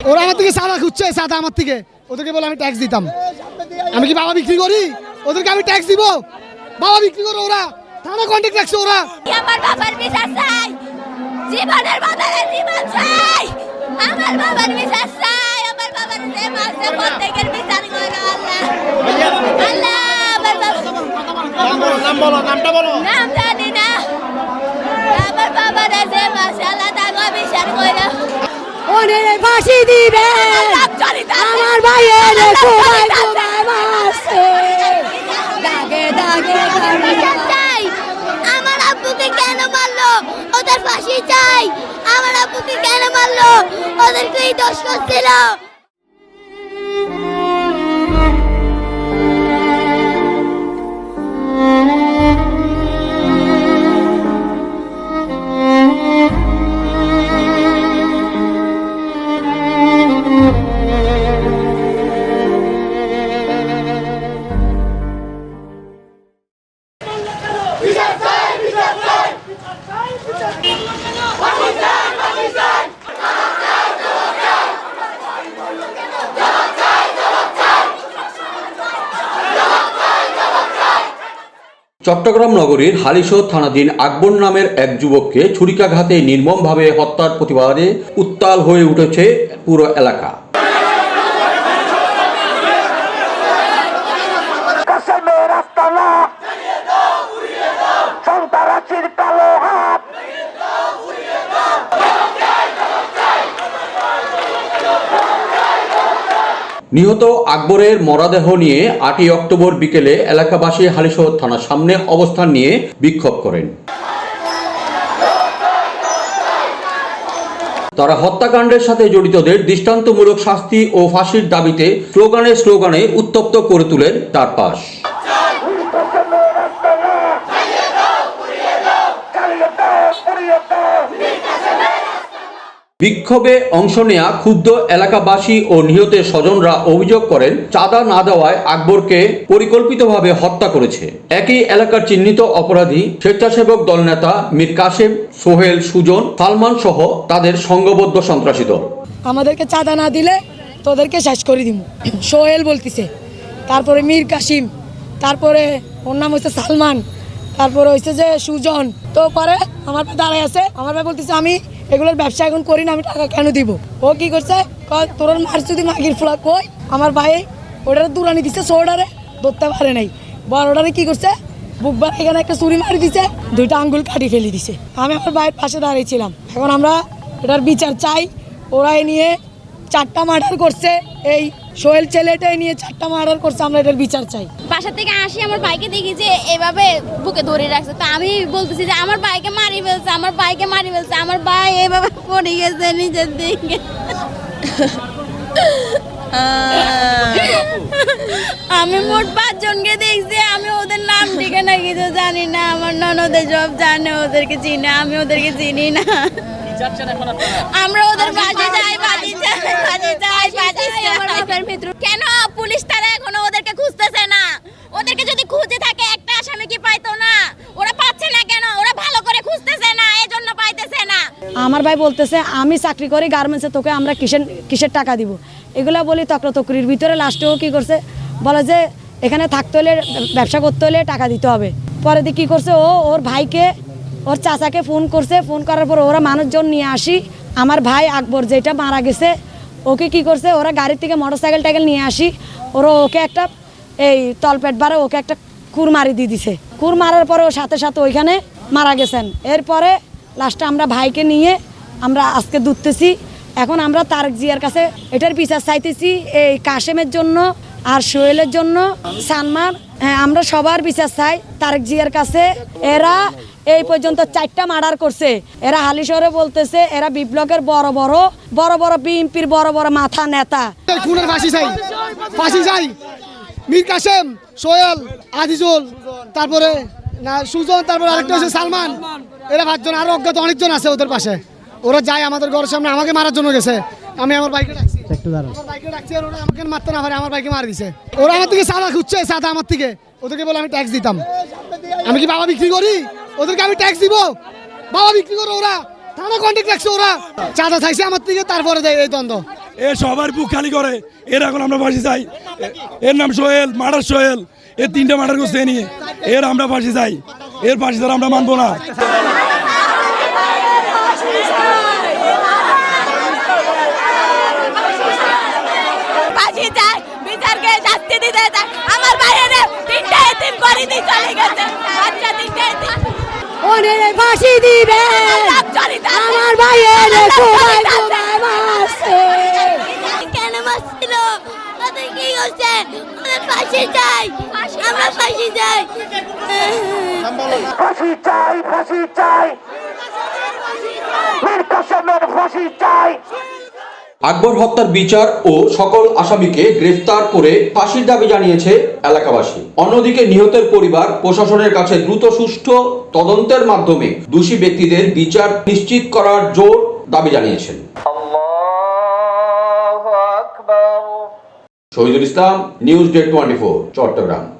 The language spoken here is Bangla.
ওরা আমার থেকে সাদা খুঁজছে, সাদা আমার থেকে। ওদেরকে বলে আমি ট্যাক্স দিতাম। আমি কি বাবা বিক্রি করি? ওদেরকে আমি ট্যাক্স দিব? বাবা বিক্রি করো ওরা। থানা কন্ট্যাক্ট রাখছে ওরা। আমার বাবার বিচার চাই জীবনের বদলে জীবন চাই। আমার বাবার বিচার চাই। আমার বাবার যে মাসে প্রত্যেকের বিচার করো আল্লাহ। আল্লাহ, আমার বাবা নাম জানি না। আমার বাবার যে মাসে আল্লাহ তাকে বিচার করো ওনে ফাঁসি দিবে। আমার ভাইয়ের সবাই সবাই মারছে দাগে দাগে আমার আব্বুকে কেন মারলো? ওদের ফাঁসি চাই। আমার আব্বুকে কেন মারলো? ওদেরকে এই দোষ করছিল চট্টগ্রাম নগরীর হালিশহর থানাধীন আকবর নামের এক যুবককে ছুরিকাঘাতে নির্মমভাবে হত্যার প্রতিবাদে উত্তাল হয়ে উঠেছে পুরো এলাকা। নিহত আকবরের মরাদেহ নিয়ে আটই অক্টোবর বিকেলে এলাকাবাসী হালিশহর থানার সামনে অবস্থান নিয়ে বিক্ষোভ করেন। তারা হত্যাকাণ্ডের সাথে জড়িতদের দৃষ্টান্তমূলক শাস্তি ও ফাঁসির দাবিতে স্লোগানে স্লোগানে উত্তপ্ত করে তোলেন চারপাশ কাশেমের বিক্ষোভে অংশ নেয়া ক্ষুব্ধ এলাকাবাসী ও নিহতের স্বজনরা অভিযোগ করেন, চাঁদা না দেওয়ায় আকবরকে পরিকল্পিতভাবে হত্যা করেছে। একই এলাকার চিহ্নিত অপরাধী স্বেচ্ছাসেবক দল নেতা মীর কাসেম সোহেল, সুজন, সালমান সহ তাদের সংঘবদ্ধ সন্ত্রাসী দল। আমাদেরকে চাঁদা না দিলে তোদেরকে শেষ করে দিব সোহেল বলতিছে, তারপরে মীর কাশিম, তারপরে ওর নাম হচ্ছে সালমান, তারপরে হচ্ছে যে সুজন। তো পরে, আমার দাঁড়ায় আছে, আমার বলতেছে, আমি এগুলোর ব্যবসা এখন করি না, আমি টাকা কেন দিব? ও কি করছে? তোর মার যদি মাগির ফুলা, কই? আমার ভাই ওটারে দূরানি দিছে, সোডারে, ধরতে পারে নাই। বড়টারে কি করছে? বুকবার এখানে একটা চুরি মারি দিছে, দুইটা আঙ্গুল কাটি ফেলে দিছে। আমি আমার ভাইয়ের পাশে দাঁড়িয়েছিলাম। এখন আমরা এটার বিচার চাই। ওরাই নিয়ে চারটা মার্ডার করছে এই সোহেল ছেলেটাই নিয়ে চারটা মার্ডার করছে, আমরা এটার বিচার চাই। বাসা থেকে আসি, আমার বাইকে দেখি যে এভাবে বুকে ধরে রাখছে। তো আমি বলতেছি যে, আমার বাইকে মারি ফেলছে, আমার বাইকে মারি ফেলছে, আমার ভাই এভাবে পড়ে গেছে নিজের দিকে। আমি মোট পাঁচজনকে দেখছি, আমি ওদের নাম ঠিকানা কিছু জানি না, আমার ননদের সব জানে, ওদেরকে চিনে, আমি ওদেরকে চিনি না। আমরা ওদের বাজে যাই বাজে যাই বাজে যাই বাজে যাই কেন পুলিশ তারা এখনও ওদেরকে খুঁজতেছে না? ওদেরকে যদি খুঁজে থাকে একটা আসামি কি পাইতো না? ওরা পাচ্ছে না কেন? ওরা ভালো করে খুঁজতেছে না এজন্য পাইতেছে না। আমার ভাই বলতেছে আমি চাকরি করি গার্মেন্টসে তোকে আমরা কিসের কিসের টাকা দিব? এগুলা বলি তক্র তকরির ভিতরে লাস্টেও কি করছে? বলে যে এখানে থাকতে হলে ব্যবসা করতে হলে টাকা দিতে হবে। পরে দিয়ে কী করছে? ও ওর ভাইকে ওর চাচাকে ফোন করছে, ফোন করার পর ওরা মানুষজন নিয়ে আসি। আমার ভাই আকবর যেটা মারা গেছে, ওকে কি করছে, ওরা গাড়ির থেকে মোটর সাইকেল টাইকেল নিয়ে আসি। ওরা ওকে একটা এই তলপেট বারে ওকে একটা কুর মারি দিয়ে দিছে। কুর মারার পরে ও সাথে সাথে ওইখানে মারা গেছেন। এরপরে লাস্টে আমরা ভাইকে নিয়ে আমরা আজকে দুধতেছি। এখন আমরা তারেক জিয়ার কাছে এটার বিচার চাইতেছি, এই কাশেমের জন্য আর সোহেলের জন্য সানমার হ্যাঁ আমরা সবার বিচার চাই তারেক জিয়ার কাছে। এরা এই পর্যন্ত চারটা মার্ডার করছে। এরা হালিশহরে বলতেছে, এরা বিপ্লবের বড় বড় বড় বড় বিএনপির বড় বড় মাথা নেতা। খুনের ফাঁসি চাই ফাঁসি চাই। মীর কাসেম, সোহেল, আজিজুল, তারপরে, না, সুজন, তারপরে আরেকটা হচ্ছে সালমান। এরা পাঁচজন, আরও অজ্ঞাত অনেকজন আছে ওদের পাশে। ওরা যায় আমাদের ঘরের সামনে, আমাকে মারার জন্য গেছে। আমি আমার বাইকে ডাকছি আমার বাইকে ডাকছি আর ওরা আমাকে মারতে না পারে আমার বাইকে মার দিছে। ওরা আমার থেকে সাদা খুঁজছে সাদা আমার থেকে। ওদেরকে বলে আমি ট্যাক্স দিতাম। আমি কি বাবা বিক্রি করি? ওদেরকে আমি ট্যাক্স দিব? বাবা বিক্রি করো ওরা। থানা কন্ট্যাক্ট রাখছে ওরা। চাঁদা চাইছে আমার থেকে তারপরে দেয় এই দ্বন্দ্ব। এ সবার বুক খালি করে। এর এখন আমরা ফাঁসি চাই। এর নাম সোহেল মার্ডার সোহেল। এর তিনটে মার্ডার করছে নিয়ে। এর আমরা ফাঁসি চাই। এর ফাঁসি দ্বারা আমরা মানবো না ফাঁসি চাই বিচারকে চাই আমার বাইরে তিনটা এতিম করে দিয়ে চলে গেছে। বাচ্চা তিনটা এতিম ওদের ফাঁসি দিবে। আমার ভাইয়ের মারছে। কেন মারছিল? ওদের কি করছে ওদের ফাঁসি চাই। আমরা ফাঁসি চাই। ফাঁসি চাই ফাঁসি চাই। ফাঁসি চাই। আকবর হত্যার বিচার ও সকল আসামিকে গ্রেফতার করে ফাঁসির দাবি জানিয়েছে এলাকাবাসী। অন্যদিকে নিহতের পরিবার প্রশাসনের কাছে দ্রুত সুষ্ঠু তদন্তের মাধ্যমে দোষী ব্যক্তিদের বিচার নিশ্চিত করার জোর দাবি জানিয়েছেন। Shahidul Islam news date twenty four Chattogram.